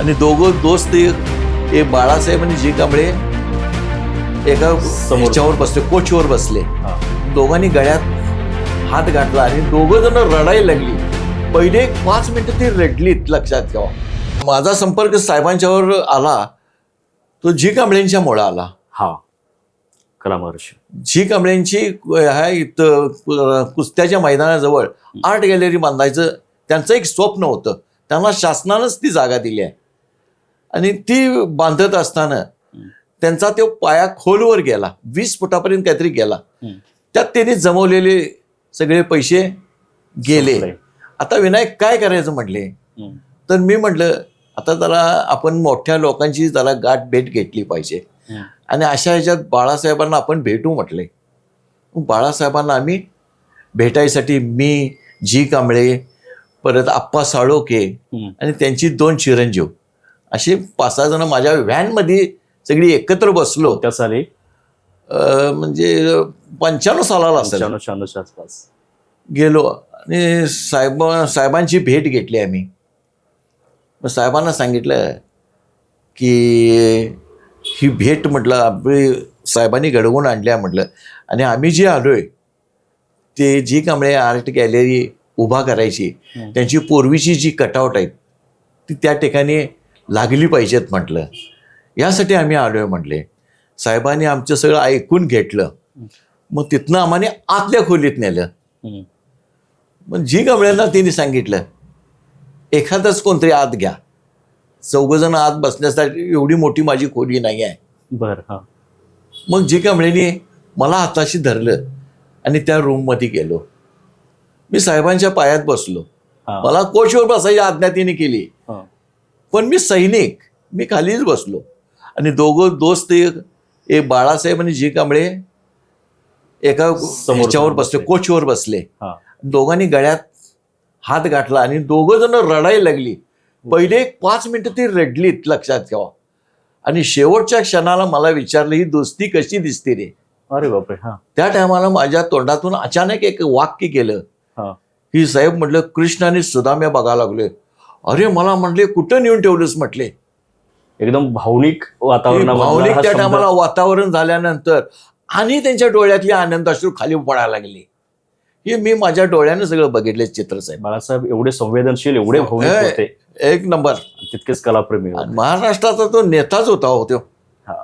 आणि दोघं दोस्त एक बाळासाहेब आणि जी कांबळे एका समोर. ह्याच्यावर बसले कोचवर बसले. हा. दोघांनी गळ्यात हात घातला आणि दोघं जण रडायला लागली. पहिले एक पाच मिनिटं ती रडलीत लक्षात ठेवा. माझा संपर्क साहेबांच्यावर आला तो जी कांबळेंच्या मुळे आला. हा. कला महर्षी. जी कांबळेंची ह्या इथं कुस्त्याच्या मैदानाजवळ आर्ट गॅलरी बांधायचं त्यांचं एक स्वप्न होतं. त्यांना शासनानंच ती जागा दिली आहे. आणि ती बांधत असताना त्यांचा तो पाया खोलवर गेला वीस फुटापर्यंत काहीतरी गेला. त्यात त्यांनी जमवलेले सगळे पैसे गेले. आता विनायक काय करायचं म्हटले. तर मी म्हटलं आता जरा आपण मोठ्या लोकांची जरा गाठ भेट घेतली पाहिजे. आणि अशा ह्याच्यात बाळासाहेबांना आपण भेटू म्हटले बाळासाहेबांना आम्ही भेटायसाठी मी जी कांबळे परत आप्पा साळोके. आणि त्यांची दोन चिरंजीव असे पाच सहा जण माझ्या व्हॅनमध्ये सगळी एकत्र बसलो. त्या साली? म्हणजे पंच्याण्णव सालाला असेल. शहाण्णवच्या आसपास. गेलो आणि साहेब साहेबांची भेट घेतली आम्ही. मग साहेबांना सांगितलं की ही भेट म्हटलं आपली साहेबांनी घडवून आणल्या म्हटलं. आणि आम्ही जे आलोय ते जी कांबळे आर्ट गॅलरी उभा करायची. त्यांची पूर्वीची जी कटआउट आहेत ती त्या ठिकाणी लागली पाहिजेत म्हटलं. यासाठी आम्ही आलोय म्हटले. साहेबांनी आमचं सगळं ऐकून घेतलं. मग तिथनं आम्हाला आतल्या खोलीत नेलं. मग जी कांबळ्यांना तिने सांगितलं एखादंच कोणतरी आत घ्या. चौघजण आत बसण्यासाठी एवढी मोठी माझी खोली नाही आहे. बर हा. मग जी कांबळेने मला हाताशी धरलं आणि त्या रूममध्ये गेलो. मी साहेबांच्या पायात बसलो. मला कोचवर बसायची आज्ञा तिने केली. पण मी सैनिक मी खालीच बसलो. आणि दोघं दोस्त एक एक बाळासाहेब आणि जी कांबळे एका समोर ह्याच्यावर बसले. कोचवर बसले. हा. दोघांनी गळ्यात हात घातला आणि दोघं जण रडायला लागली. पहिले एक पाच मिनिटं ती रडलीत लक्षात ठेवा. आणि शेवटच्या क्षणाला मला विचारलं ही दोस्ती कशी दिसते रे? अरे बापरे हा. त्या टायमाला माझ्या तोंडातून अचानक एक वाक्य केलं. हा. ही साहेब म्हटलं कृष्ण आणि सुदाम्या बघायला लागले अरे मला म्हटले कुठं नेऊन ठेवलंस म्हटले? एकदम भावनिक वातावरणामधला भावनिक त्या टायमाला वातावरण झाल्यानंतर आणि त्यांच्या डोळ्यातली आनंदाश्रू खाली पडायला लागली. हे मी माझ्या डोळ्यानं सगळं बघितले चित्र साहेब बाळासाहेब एवढे संवेदनशील एवढे भावनिक होते. एक नंबर. तितकेच कलाप्रेमी होते. महाराष्ट्राचा तो नेताच होता हो तो. हा.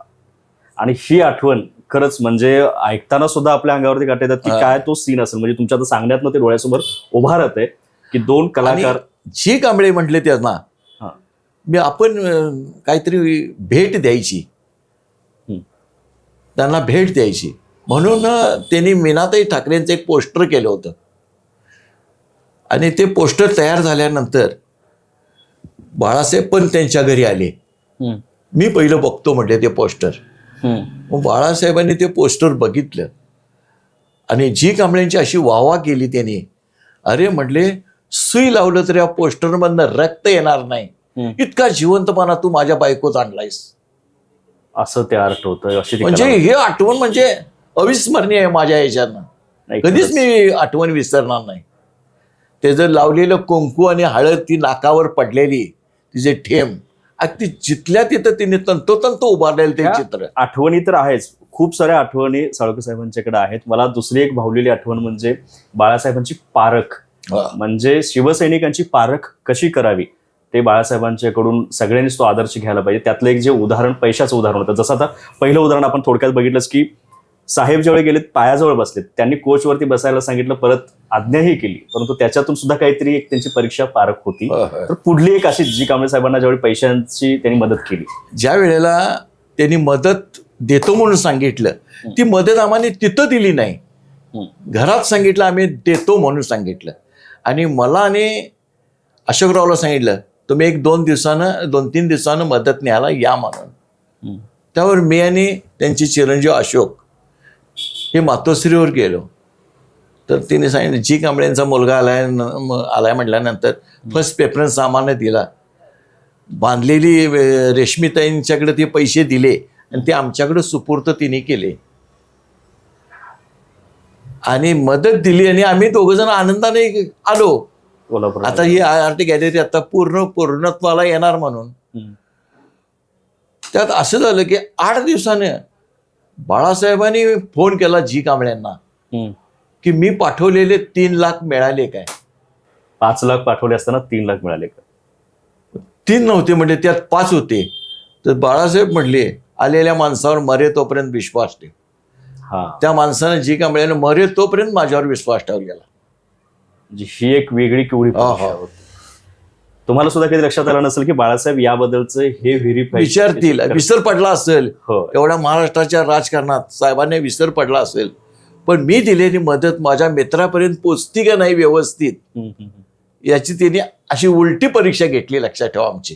आणि ही आठवण खरंच म्हणजे ऐकताना सुद्धा आपल्या अंगावरती काटे येतात की. काय तो सीन असेल. म्हणजे तुमच्या सांगण्यात ते डोळ्यासमोर उभा राहते की दोन कलाकार जी कांबळे म्हटले त्यांना. मी आपण काहीतरी भेट द्यायची. त्यांना भेट द्यायची म्हणून त्यांनी मीनाताई ठाकरेंचं एक पोस्टर केलं होतं आणि ते पोस्टर तयार झाल्यानंतर बाळासाहेब पण त्यांच्या घरी आले. मी पहिलं बघतो म्हटले ते पोस्टर. मग बाळासाहेबांनी ते पोस्टर बघितलं आणि जी कांबळ्यांची अशी वाहवा केली त्यांनी अरे म्हटले सुई लावलं तर या पोस्टरमधनं रक्त येणार नाही. इतका जिवंतपणा तू माझ्या बायकोत आणलायस असं ते आर्ट होतं ती म्हणजे. हे आठवण म्हणजे अविस्मरणीय आहे माझ्या ह्याच्यानं नाही, कधीच. मी आठवण विसरणार नाही ते जर लावलेलं कुंकू आणि हळद ती नाकावर पडलेली तिचे ठेम अगदी जिथल्या तिथं तिने तंतोतंत उभारलेलं ते चित्र आठवणी तर आहेच खूप साऱ्या आठवणी साळुके साहेबांच्याकडे आहेत मला दुसरी एक भावलेली आठवण म्हणजे बाळासाहेबांची पारख. म्हणजे शिवसैनिकांची पारख कशी करावी? ते बाळासाहेबांच्याकडून सगळ्यांनीच तो आदर्श घ्यायला पाहिजे. त्यातलं एक जे उदाहरण पैशाचं उदाहरण होतं. जसं आता पहिलं उदाहरण आपण थोडक्यात बघितलंच की साहेब ज्यावेळी गेलेत पायाजवळ बसलेत. त्यांनी कोचवरती बसायला सांगितलं परत आज्ञाही केली. परंतु त्याच्यातून सुद्धा काहीतरी एक त्यांची परीक्षा पारख होती. तर पुढली एक अशी जी कांबळे साहेबांना ज्यावेळी पैशांची त्यांनी मदत केली. ज्या वेळेला त्यांनी मदत देतो म्हणून सांगितलं ती मदत आम्हाला तिथं दिली नाही. घरात सांगितलं आम्ही देतो म्हणून सांगितलं. आणि मला आणि अशोकरावला सांगितलं तुम्ही एक दोन दिवसानं दोन तीन दिवसानं मदत न्यायला या म्हणून. त्यावर मी आणि त्यांची चिरंजीव अशोक हे मातोश्रीवर गेलो. तर तिने सांगितलं जी कांबळेंचा मुलगा आलाय आलाय म्हटल्यानंतर फर्स्ट प्रेफरन्स आम्हाला दिला. बांधलेली रेशमीताईंच्याकडे ते पैसे दिले आणि ते आमच्याकडे सुपूर्त तिने केले. आणि मदत दिली आणि आम्ही दोघं जण आनंदाने आलो. कोल्हापूर आता ही आर्ट गॅलरी आता पूर्ण पूर्णत्वाला येणार म्हणून. त्यात असं झालं की आठ दिवसाने बाळासाहेबांनी फोन केला जी कांबळ्यांना. की मी पाठवलेले तीन लाख मिळाले काय? पाच लाख पाठवले असताना तीन लाख मिळाले का? तीन नव्हते म्हणजे त्यात पाच होते. तर बाळासाहेब म्हणले आलेल्या माणसावर मरे तोपर्यंत विश्वास ठेव. त्या माणसानं जी कांबळ्यानं मरे तोपर्यंत माझ्यावर विश्वास ठेवलेला. म्हणजे ही एक वेगळी हा. होती. तुम्हाला सुद्धा कधी लक्षात आलं नसेल की बाळासाहेब याबद्दलचं हे व्हेरीफाय विचारतील. विसर पडला असेल. हो. एवढ्या महाराष्ट्राच्या राजकारणात साहेबांनी विसर पडला असेल. पण मी दिलेली मदत माझ्या मित्रापर्यंत पोचती का नाही व्यवस्थित हम्म, हम्म, हम्म. याची त्यांनी अशी उलटी परीक्षा घेतली लक्षात ठेवा आमची.